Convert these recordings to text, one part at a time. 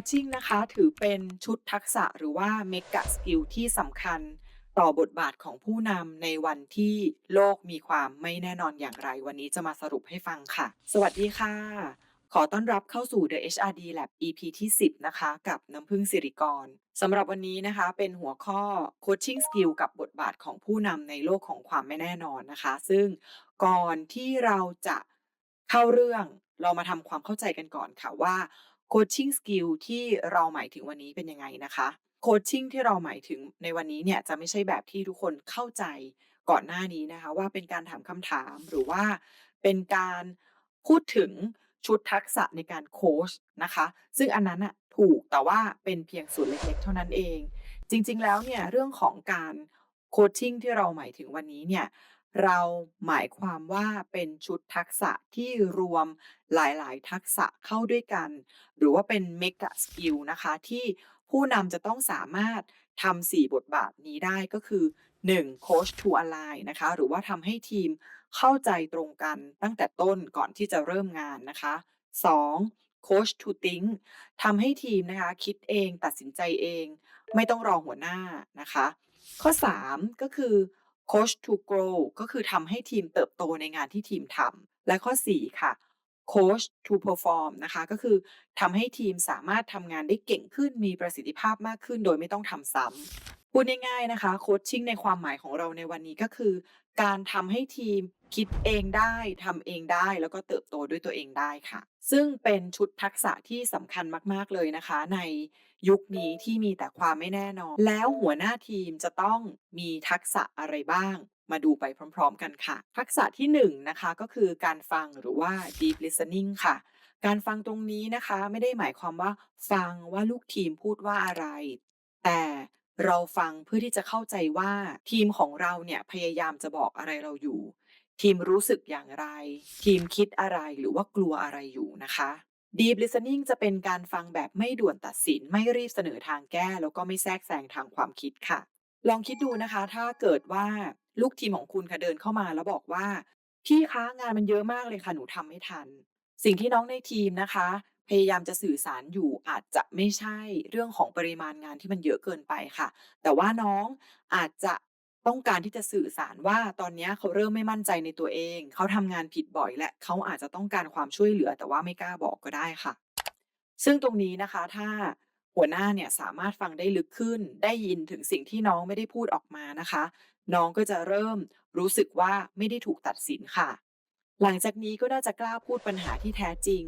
ชชิ่งนะคะ ถือเป็นชุดทักษะหรือว่าเมกะสกิลที่สำคัญต่อบทบาทของผู้นำในวันที่โลกมีความไม่แน่นอนอย่างไร วันนี้จะมาสรุปให้ฟังค่ะ สวัสดีค่ะ ขอต้อนรับเข้าสู่ The HRD Lab EP ที่ 10 นะคะ กับน้ำพึ่งสิริกรสำหรับวันนี้นะคะ เป็นหัวข้อ Coaching Skill กับบทบาทของผู้นำในโลกของความไม่แน่นอนนะคะ ซึ่งก่อนที่เราจะเข้าเรื่องเรามาทำความเข้าใจกันก่อนค่ะว่า Coaching Skill ที่เราหมายถึงวันนี้เป็นยังไงนะคะ Coaching ที่เราหมายถึงในวันนี้เนี่ยจะไม่ใช่แบบที่ทุกคนเข้าใจก่อนหน้านี้นะคะ ว่าเป็นการถามคำถามหรือว่าเป็นการพูดถึงชุดทักษะในการโคชนะคะ ซึ่งอันนั้นน่ะถูกแต่ว่าเป็นเพียงส่วนเล็กๆ เท่านั้นเอง จริงๆแล้วเนี่ยเรื่องของการโคชชิ่งที่เราหมายถึงวันนี้เนี่ย เราหมายความว่าเป็นชุดทักษะที่รวมหลาย ๆ ทักษะเข้าด้วยกัน หรือว่าเป็น Mega Skill นะคะ ที่ผู้นำจะต้องสามารถทำ4บทบาทนี้ได้ก็คือ 1. Coach to Align นะคะ หรือว่าทำให้ทีมเข้าใจตรงกันตั้งแต่ต้นก่อนที่จะเริ่มงานนะคะ 2. Coach to Think ทำให้ทีมนะคะคิดเองตัดสินใจเอง ไม่ต้องรอหัวหน้านะคะ ข้อ 3 ก็คือ Coach to Grow ก็คือทำให้ทีมเติบโตในงานที่ทีมทำและข้อ 4 ค่ะ Coach to Perform นะคะก็คือทำให้ทีมสามารถทำงานได้เก่งขึ้นมีประสิทธิภาพมากขึ้น โดยไม่ต้องทำซ้ำพูดง่ายๆนะคะโคชชิ่งในความหมายของเราในวันนี้ก็คือ การทำให้ทีม คิดเองได้ทำเองได้แล้วก็เติบโตด้วยตัวเองได้ค่ะ ซึ่งเป็นชุดทักษะที่สำคัญมาก ๆ เลยนะคะ ในยุคนี้ที่มีแต่ความไม่แน่นอน แล้วหัวหน้าทีมจะต้องมีทักษะอะไรบ้าง มาดูไปพร้อม ๆ กันค่ะ ทักษะที่1นงนะคะก็คือการฟังหรือว่า deep listening ค่ะ การฟังตรงนี้นะคะไม่ได้หมายความว่าฟังว่าลูกทีมพูดว่าอะไร แต่เราฟังเพื่อที่จะเข้าใจว่าทีมของเราเนี่ยพยายามจะบอกอะไรเราอยู่ ทีมรู้สึกอย่างไร ทีมคิดอะไรหรือว่ากลัวอะไรอยู่นะคะ Deep Listening จะเป็นการฟังแบบไม่ด่วนตัดสิน ไม่รีบเสนอทางแก้ แล้วก็ไม่แทรกแซงทางความคิดค่ะ ลองคิดดูนะคะ ถ้าเกิดว่าลูกทีมของคุณค่ะเดินเข้ามาแล้วบอกว่า พี่คะงานมันเยอะมากเลยค่ะหนูทำไม่ทัน สิ่งที่น้องในทีมนะคะ พยายามจะสื่อสารอยู่อาจจะไม่ใช่เรื่องของปริมาณงานที่มันเยอะเกินไปค่ะ แต่ว่าน้องอาจจะ ต้องการที่จะสื่อสารว่าตอนนี้เขาเริ่มไม่มั่นใจในตัวเอง เขาทำงานผิดบ่อยและเขาอาจจะต้องการความช่วยเหลือแต่ว่าไม่กล้าบอกก็ได้ค่ะ ซึ่งตรงนี้นะคะถ้าหัวหน้าเนี่ยสามารถฟังได้ลึกขึ้น ได้ยินถึงสิ่งที่น้องไม่ได้พูดออกมานะคะ น้องก็จะเริ่มรู้สึกว่าไม่ได้ถูกตัดสินค่ะ หลังจากนี้ก็น่าจะกล้าพูดปัญหาที่แท้จริง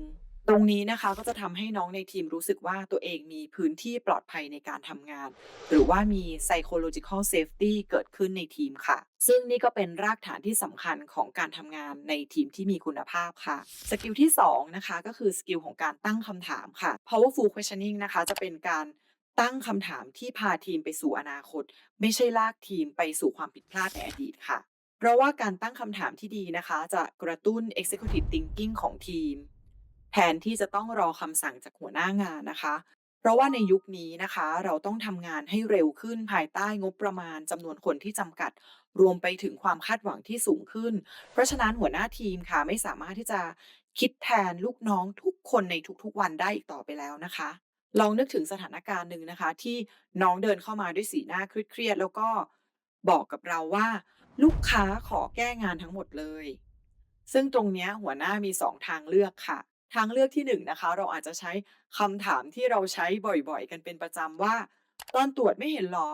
ตรงนี้นะคะก็จะทำให้น้องในทีมรู้สึกว่าตัวเองมีพื้นที่ปลอดภัยในการทำงาน หรือว่ามี psychological safety เกิดขึ้นในทีมค่ะ ซึ่งนี่ก็เป็นรากฐานที่สำคัญของการทำงานในทีมที่มีคุณภาพค่ะ สกิลที่2นะคะก็คือสกิลของการตั้งคำถามค่ะ powerful questioning นะคะจะเป็นการตั้งคำถามที่พาทีมไปสู่อนาคต ไม่ใช่ลากทีมไปสู่ความผิดพลาดในอดีตค่ะ เพราะว่าการตั้งคำถามที่ดีนะคะ จะกระตุ้น executive thinking ของทีม แทนที่จะต้องรอคำสั่งจากหัวหน้างานนะคะ เพราะว่าในยุคนี้นะคะ เราต้องทำงานให้เร็วขึ้นภายใต้งบประมาณจำนวนคนที่จำกัด รวมไปถึงความคาดหวังที่สูงขึ้น เพราะฉะนั้นหัวหน้าทีมค่ะไม่สามารถที่จะคิดแทนลูกน้องทุกคนในทุกๆวันได้อีกต่อไปแล้วนะคะลองนึกถึงสถานการณ์หนึ่งนะคะ ที่น้องเดินเข้ามาด้วยสีหน้าเครียดๆแล้วก็บอกกับเราว่า ลูกค้าขอแก้งานทั้งหมดเลย ซึ่งตรงนี้หัวหน้ามีสองทางเลือกค่ะ ทางเลือกที่หนึ่งนะคะ เราอาจจะใช้คำถามที่เราใช้บ่อยๆ กันเป็นประจำว่า ตอนตรวจไม่เห็นหรอ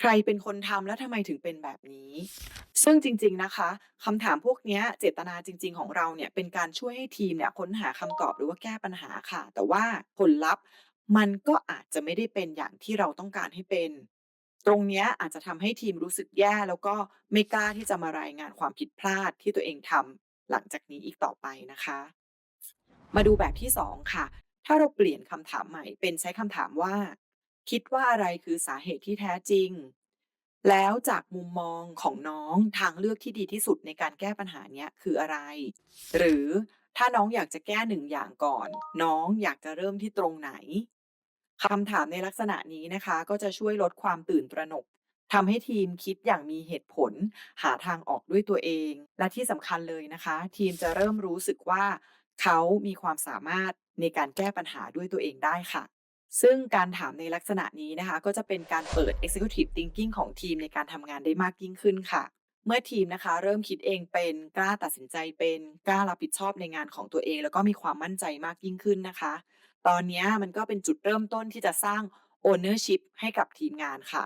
ใครเป็นคนทำและทำไมถึงเป็นแบบนี้ ซึ่งจริง ๆนะคะคำถามพวกนี้เจตนาจริง ๆ ของเราเนี่ยเป็นการช่วยให้ทีมเนี่ยค้นหาคำตอบหรือว่าแก้ปัญหาค่ะ แต่ว่าผลลัพธ์มันก็อาจจะไม่ได้เป็นอย่างที่เราต้องการให้เป็น ตรงนี้อาจจะทำให้ทีมรู้สึกแย่ แล้วก็ไม่กล้าที่จะมารายงานความผิดพลาดที่ตัวเองทำหลังจากนี้อีกต่อไปนะคะ มาดูแบบที่ 2 ค่ะ ถ้าเราเปลี่ยนคำถามใหม่เป็นใช้คำถามว่า คิดว่าอะไรคือสาเหตุที่แท้จริง แล้วจากมุมมองของน้องทางเลือกที่ดีที่สุดในการแก้ปัญหาเนี้ยคืออะไร หรือถ้าน้องอยากจะแก้หนึ่งอย่างก่อน น้องอยากจะเริ่มที่ตรงไหนคำถามในลักษณะนี้นะคะ ก็จะช่วยลดความตื่นตระหนกทำให้ทีมคิดอย่างมีเหตุผล หาทางออกด้วยตัวเอง และที่สำคัญเลยนะคะ ทีมจะเริ่มรู้สึกว่า เขามีความสามารถในการแก้ปัญหาด้วยตัวเองได้ค่ะ ซึ่งการถามในลักษณะนี้นะคะ ก็จะเป็นการเปิด Executive Thinking ของทีมในการทำงานได้มากยิ่งขึ้นค่ะ เมื่อทีมนะคะ เริ่มคิดเองเป็นกล้าตัดสินใจเป็นกล้ารับผิดชอบในงานของตัวเอง แล้วก็มีความมั่นใจมากยิ่งขึ้นนะคะ ตอนนี้มันก็เป็นจุดเริ่มต้นที่จะสร้าง Ownership ให้กับทีมงานค่ะ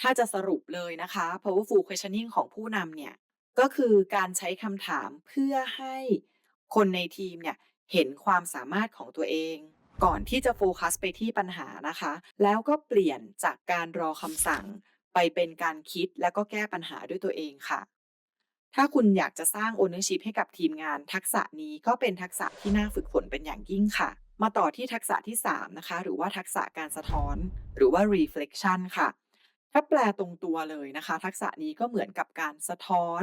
ถ้าจะสรุปเลยนะคะ Powerful Questioning ของผู้นำเนี่ยก็คือการใช้คำถามเพื่อให้ คนในทีมเนี่ยเห็นความสามารถของตัวเอง ก่อนที่จะโฟกัสไปที่ปัญหานะคะ แล้วก็เปลี่ยนจากการรอคำสั่ง ไปเป็นการคิดแล้วก็แก้ปัญหาด้วยตัวเองค่ะ ถ้าคุณอยากจะสร้าง Ownership ให้กับทีมงาน ทักษะนี้ก็เป็นทักษะที่น่าฝึกฝนเป็นอย่างยิ่งค่ะ มาต่อที่ทักษะที่ 3 นะคะ หรือว่าทักษะการสะท้อน หรือว่า reflection ค่ะ ถ้าแปลตรงตัวเลยนะคะ ทักษะนี้ก็เหมือนกับการสะท้อน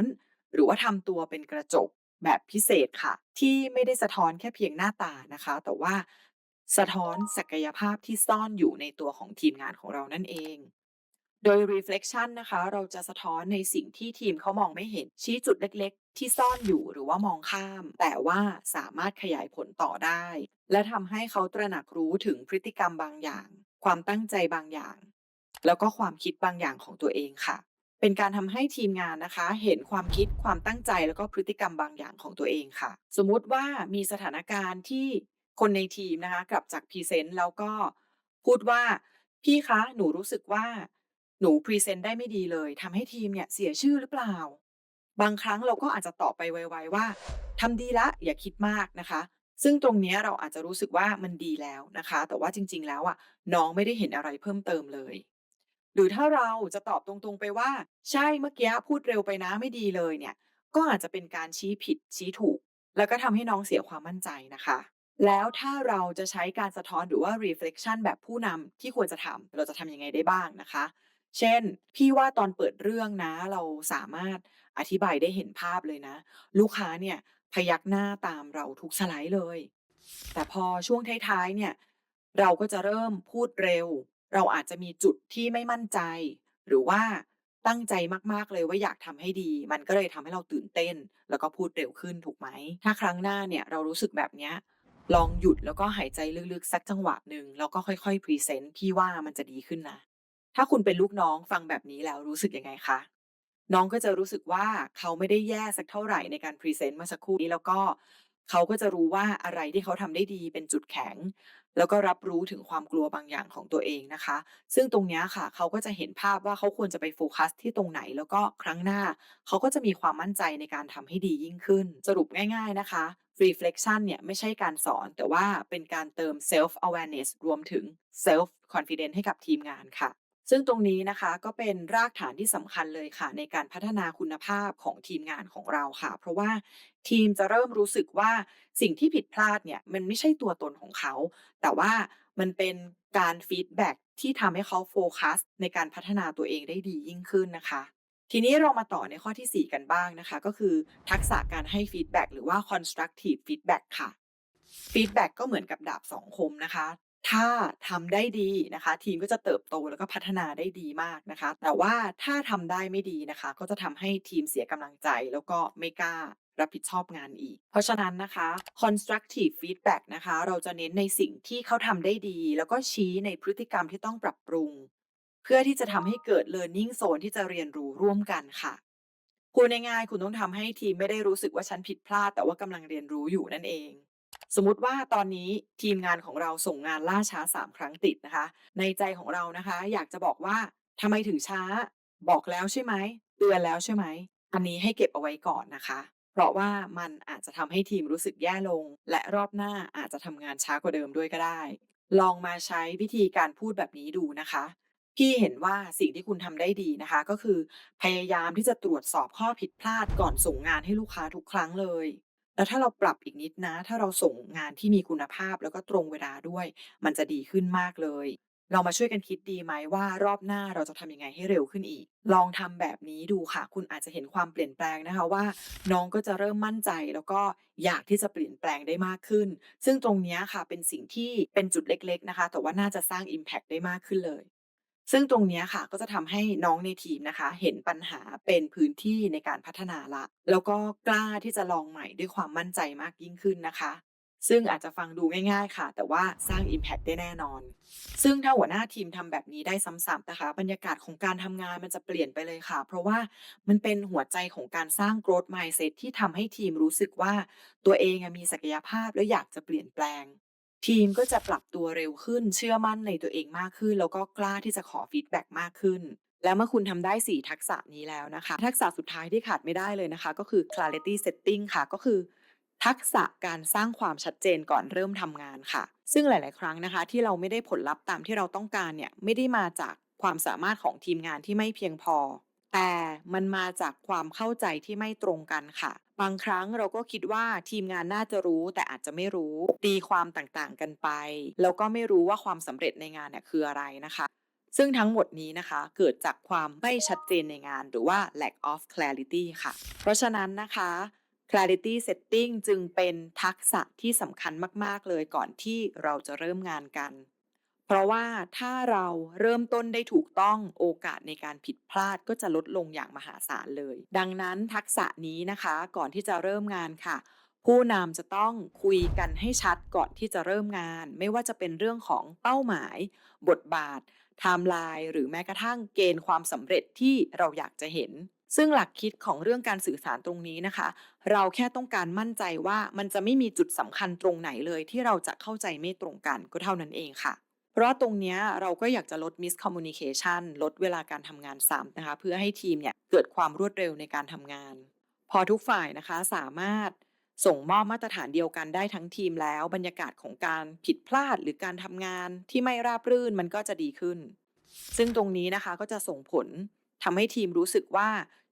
หรือว่าทำตัวเป็นกระจก แบบพิเศษค่ะ ที่ไม่ได้สะท้อนแค่เพียงหน้าตานะคะ แต่ว่าสะท้อนศักยภาพที่ซ่อนอยู่ในตัวของทีมงานของเรานั่นเอง โดย reflection นะคะ เราจะสะท้อนในสิ่งที่ทีมเขามองไม่เห็นชี้จุดเล็กๆ ที่ซ่อนอยู่หรือว่ามองข้าม แต่ว่าสามารถขยายผลต่อได้ และทำให้เขาตระหนักรู้ถึงพฤติกรรมบางอย่าง ความตั้งใจบางอย่าง แล้วก็ความคิดบางอย่างของตัวเองค่ะ เป็นการทำให้ทีมงานนะคะ เห็นความคิดความตั้งใจแล้วก็พฤติกรรมบางอย่างของตัวเองค่ะ สมมุติว่ามีสถานการณ์ที่คนในทีมนะคะ กลับจากพรีเซนต์แล้วก็พูดว่าพี่คะหนูรู้สึกว่าหนูพรีเซนต์ได้ไม่ดีเลยทำให้ทีมเนี่ยเสียชื่อหรือเปล่า บางครั้งเราก็อาจจะตอบไปไวๆว่าทำดีละอย่าคิดมากนะคะ ซึ่งตรงนี้เราอาจจะรู้สึกว่ามันดีแล้วนะคะ แต่ว่าจริง ๆ แล้วอะน้องไม่ได้เห็นอะไรเพิ่มเติมเลย หรือถ้าเราจะตอบตรงๆไปว่า ใช่เมื่อกี้พูดเร็วไปนะไม่ดีเลยเนี่ย ก็อาจจะเป็นการชี้ผิดชี้ถูก แล้วก็ทำให้น้องเสียความมั่นใจนะคะ แล้วถ้าเราจะใช้การสะท้อนหรือว่า reflection แบบผู้นำที่ควรจะทำเราจะทำยังไงได้บ้างนะคะ เช่น พี่ว่าตอนเปิดเรื่องนะ เราสามารถอธิบายได้เห็นภาพเลยนะ ลูกค้าเนี่ยพยักหน้าตามเราทุกสไลด์เลย แต่พอช่วงท้ายๆเนี่ย เราก็จะเริ่มพูดเร็ว เราอาจจะมีจุดที่ไม่มั่นใจ หรือว่าตั้งใจมากๆเลยว่าอยากทำให้ดี มันก็เลยทำให้เราตื่นเต้น แล้วก็พูดเร็วขึ้นถูกไหม ถ้าครั้งหน้าเนี่ยเรารู้สึกแบบเนี้ยลองหยุดแล้วก็หายใจลึกๆ สักจังหวะหนึ่งแล้วก็ค่อยๆพรีเซนต์พี่ว่ามันจะดีขึ้นนะ ถ้าคุณเป็นลูกน้องฟังแบบนี้แล้วรู้สึกยังไงคะ น้องก็จะรู้สึกว่าเขาไม่ได้แย่สักเท่าไหร่ในการพรีเซนต์มื่อสักครู่นี้แล้วก็เขาก็จะรู้ว่าอะไรที่เขาทำได้ดีเป็นจุดแข็ง แล้วก็รับรู้ถึงความกลัวบางอย่างของตัวเองนะคะ ซึ่งตรงนี้ค่ะเขาก็จะเห็นภาพว่าเขาควรจะไปโฟกัสที่ตรงไหน แล้วก็ครั้งหน้าเขาก็จะมีความมั่นใจในการทำให้ดียิ่งขึ้น สรุปง่าย ๆนะคะ reflection เนี่ยไม่ใช่การสอนแต่ว่าเป็นการเติม self awareness รวมถึง self confidence ให้กับทีมงานค่ะ ซึ่งตรงนี้นะคะก็เป็นรากฐานที่สำคัญเลยค่ะ ในการพัฒนาคุณภาพของทีมงานของเราค่ะ เพราะว่าทีมจะเริ่มรู้สึกว่าสิ่งที่ผิดพลาดเนี่ยมันไม่ใช่ตัวตนของเขา แต่ว่ามันเป็นการฟีดแบ็กที่ทำให้เขาโฟกัสในการพัฒนาตัวเองได้ดียิ่งขึ้นนะคะ ทีนี้เรามาต่อในข้อที่ 4 กันบ้างนะคะ ก็คือทักษะการให้ฟีดแบ็กหรือว่า constructive feedback ค่ะฟีดแบ็กก็เหมือนกับดาบสองคมนะคะ ถ้าทำได้ดีนะคะ ทีมก็จะเติบโตแล้วก็พัฒนาได้ดีมากนะคะ แต่ว่าถ้าทำได้ไม่ดีนะคะ ก็จะทำให้ทีมเสียกำลังใจแล้วก็ไม่กล้ารับผิดชอบงานอีก เพราะฉะนั้นนะคะ constructive feedback นะคะ เราจะเน้นในสิ่งที่เขาทำได้ดี แล้วก็ชี้ในพฤติกรรมที่ต้องปรับปรุง เพื่อที่จะทำให้เกิด learning zone ที่จะเรียนรู้ร่วมกันค่ะพูดง่ายๆคุณต้องทำให้ทีมไม่ได้รู้สึกว่าฉันผิดพลาด แต่ว่ากำลังเรียนรู้อยู่นั่นเอง สมมติว่าตอนนี้ทีมงานของเราส่งงานล่าช้า 3 ครั้งติดนะคะ ในใจของเรานะคะ อยากจะบอกว่าทำไมถึงช้า บอกแล้วใช่ไหมเตือนแล้วใช่ไหม อันนี้ให้เก็บเอาไว้ก่อนนะคะ เพราะว่ามันอาจจะทำให้ทีมรู้สึกแย่ลง และรอบหน้าอาจจะทำงานช้ากว่าเดิมด้วยก็ได้ ลองมาใช้วิธีการพูดแบบนี้ดูนะคะพี่เห็นว่าสิ่งที่คุณทำได้ดีนะคะ ก็คือพยายามที่จะตรวจสอบข้อผิดพลาดก่อนส่งงานให้ลูกค้าทุกครั้งเลย แล้วถ้าเราปรับอีกนิดนะ ถ้าเราส่งงานที่มีคุณภาพแล้วก็ตรงเวลาด้วย มันจะดีขึ้นมากเลย เรามาช่วยกันคิดดีไหมว่ารอบหน้าเราจะทำยังไงให้เร็วขึ้นอีก ลองทำแบบนี้ดูค่ะ คุณอาจจะเห็นความเปลี่ยนแปลงนะคะว่า น้องก็จะเริ่มมั่นใจแล้วก็อยากที่จะเปลี่ยนแปลงได้มากขึ้น ซึ่งตรงเนี้ยค่ะเป็นสิ่งที่เป็นจุดเล็ก ๆนะคะ แต่ว่าน่าจะสร้างอิมแพกได้มากขึ้นเลย ซึ่งตรงนี้ค่ะก็จะทำให้น้องในทีมนะคะ เห็นปัญหาเป็นพื้นที่ในการพัฒนาละ แล้วก็กล้าที่จะลองใหม่ด้วยความมั่นใจมากยิ่งขึ้นนะคะ ซึ่งอาจจะฟังดูง่าย ๆ ค่ะ แต่ว่าสร้าง Impact ได้แน่นอน ซึ่งถ้าหัวหน้าทีมทำแบบนี้ได้ซ้ำๆนะคะ บรรยากาศของการทำงานมันจะเปลี่ยนไปเลยค่ะ เพราะว่ามันเป็นหัวใจของการสร้าง growth mindset ที่ทำให้ทีมรู้สึกว่าตัวเองมีศักยภาพและอยากจะเปลี่ยนแปลง ทีมก็จะปรับตัวเร็วขึ้น เชื่อมั่นในตัวเองมากขึ้น แล้วก็กล้าที่จะขอฟีดแบ็กมากขึ้น แล้วเมื่อคุณทำได้ 4 ทักษะนี้แล้วนะคะ ทักษะสุดท้ายที่ขาดไม่ได้เลยนะคะ ก็คือ clarity setting ค่ะ ก็คือ ทักษะการสร้างความชัดเจนก่อนเริ่มทำงานค่ะ ซึ่งหลาย ๆ ครั้งนะคะ ที่เราไม่ได้ผลลัพธ์ตามที่เราต้องการเนี่ยไม่ได้มาจากความสามารถของทีมงานที่ไม่เพียงพอ แต่มันมาจากความเข้าใจที่ไม่ตรงกันค่ะ บางครั้งเราก็คิดว่าทีมงานน่าจะรู้แต่อาจจะไม่รู้ตีความต่างๆกันไป แล้วก็ไม่รู้ว่าความสำเร็จในงานเนี่ยคืออะไรนะคะ ซึ่งทั้งหมดนี้นะคะเกิดจากความไม่ชัดเจนในงานหรือว่า lack of clarity ค่ะ เพราะฉะนั้นนะคะ clarity setting จึงเป็นทักษะที่สำคัญมากๆเลยก่อนที่เราจะเริ่มงานกัน เพราะว่าถ้าเราเริ่มต้นได้ถูกต้องโอกาสในการผิดพลาดก็จะลดลงอย่างมหาศาลเลย ดังนั้นทักษะนี้นะคะก่อนที่จะเริ่มงานค่ะ ผู้นำจะต้องคุยกันให้ชัดก่อนที่จะเริ่มงาน ไม่ว่าจะเป็นเรื่องของเป้าหมาย บทบาทไทม์ไลน์หรือแม้กระทั่งเกณฑ์ความสำเร็จที่เราอยากจะเห็น ซึ่งหลักคิดของเรื่องการสื่อสารตรงนี้นะคะ เราแค่ต้องการมั่นใจว่ามันจะไม่มีจุดสำคัญตรงไหนเลยที่เราจะเข้าใจไม่ตรงกันก็เท่านั้นเองค่ะ เพราะตรงนี้เราก็อยากจะลด miscommunication ลดเวลาการทำงานซ้ำนะคะ เพื่อให้ทีมเนี่ยเกิดความรวดเร็วในการทำงาน พอทุกฝ่ายนะคะสามารถส่งมอบมาตรฐานเดียวกันได้ทั้งทีมแล้ว บรรยากาศของการผิดพลาดหรือการทำงานที่ไม่ราบรื่นมันก็จะดีขึ้น ซึ่งตรงนี้นะคะก็จะส่งผลทำให้ทีมรู้สึกว่า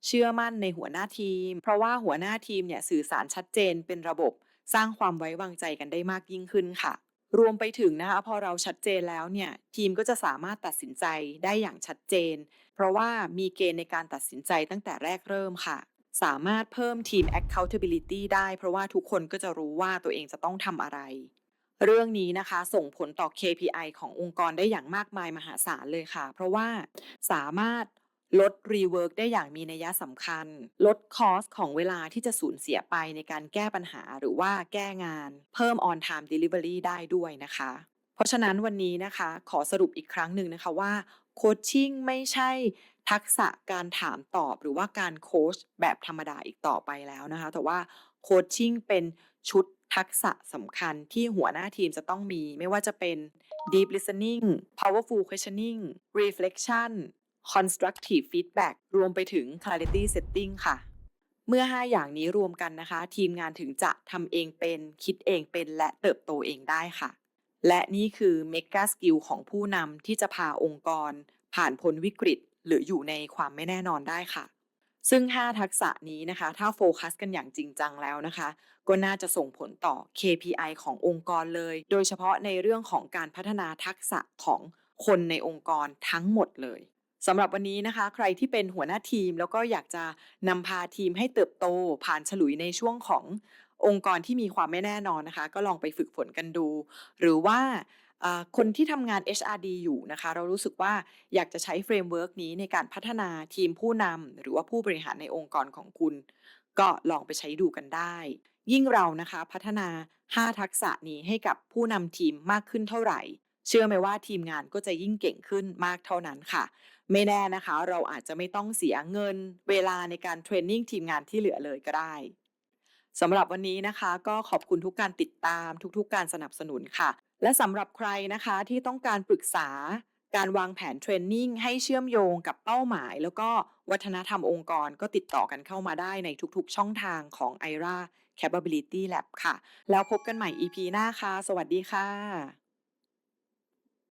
เชื่อมั่นในหัวหน้าทีม เพราะว่าหัวหน้าทีมเนี่ยสื่อสารชัดเจนเป็นระบบ สร้างความไว้วางใจกันได้มากยิ่งขึ้นค่ะ รวมไปถึงนะคะพอเราชัดเจนแล้วเนี่ยทีมก็จะสามารถตัดสินใจได้อย่างชัดเจน เพราะว่ามีเกณฑ์ในการตัดสินใจตั้งแต่แรกเริ่มค่ะ สามารถเพิ่มทีม accountability ได้ เพราะว่าทุกคนก็จะรู้ว่าตัวเองจะต้องทำอะไร เรื่องนี้นะคะส่งผลต่อ KPI ขององค์กรได้อย่างมากมายมหาศาลเลยค่ะ เพราะว่าสามารถ ลด rework ได้อย่างมีนัยสำคัญ ลดคอสของเวลาที่จะสูญเสียไปในการแก้ปัญหาหรือว่าแก้งาน เพิ่ม on time delivery ได้ด้วยนะคะ เพราะฉะนั้นวันนี้นะคะขอสรุปอีกครั้งหนึ่งนะคะว่าโคชชิ่งไม่ใช่ทักษะการถามตอบหรือว่าการโค้ชแบบธรรมดาอีกต่อไปแล้วนะคะ แต่ว่าโคชชิ่งเป็นชุดทักษะสำคัญที่หัวหน้าทีมจะต้องมี ไม่ว่าจะเป็น deep listening powerful questioning reflection constructive feedback รวมไปถึง clarity setting ค่ะ เมื่อ 5 อย่างนี้รวมกันนะคะ ทีมงานถึงจะทำเองเป็น คิดเองเป็น และเติบโตเองได้ค่ะ และนี่คือ mega skill ของผู้นำที่จะพาองค์กร ผ่านพ้นวิกฤต หรืออยู่ในความไม่แน่นอนได้ค่ะ ซึ่ง 5 ทักษะนี้นะคะ ถ้าโฟกัสกันอย่างจริงจังแล้วนะคะ ก็น่าจะส่งผลต่อ KPI ขององค์กรเลย โดยเฉพาะในเรื่องของการพัฒนาทักษะของคนในองค์กรทั้งหมดเลย สำหรับวันนี้นะคะ ใครที่เป็นหัวหน้าทีม แล้วก็อยากจะนำพาทีมให้เติบโตผ่านฉลุยในช่วงขององค์กรที่มีความไม่แน่นอนนะคะ ก็ลองไปฝึกฝนกันดู หรือว่าคนที่ทำงาน HRD อยู่นะคะ เรารู้สึกว่าอยากจะใช้เฟรมเวิร์กนี้ในการพัฒนาทีมผู้นำหรือว่าผู้บริหารในองค์กรของคุณ ก็ลองไปใช้ดูกันได้ ยิ่งเรานะคะพัฒนา 5 ทักษะนี้ให้กับผู้นำทีมมากขึ้นเท่าไหร่ เชื่อไหมว่าทีมงานก็จะยิ่งเก่งขึ้นมากเท่านั้นค่ะ ไม่แน่นะคะ เราอาจจะไม่ต้องเสียเงินเวลาในการเทรนนิ่งทีมงานที่เหลือเลยก็ได้สำหรับวันนี้นะคะ ก็ขอบคุณทุกการติดตาม ทุกๆ การสนับสนุนค่ะ และสำหรับใครนะคะที่ต้องการปรึกษาการวางแผนเทรนนิ่งให้เชื่อมโยงกับเป้าหมาย แล้วก็วัฒนธรรมองค์กรก็ติดต่อกันเข้ามาได้ในทุกๆ ช่องทางของ IRA Capability Lab ค่ะ แล้วพบกันใหม่ EP หน้าค่ะ สวัสดีค่ะ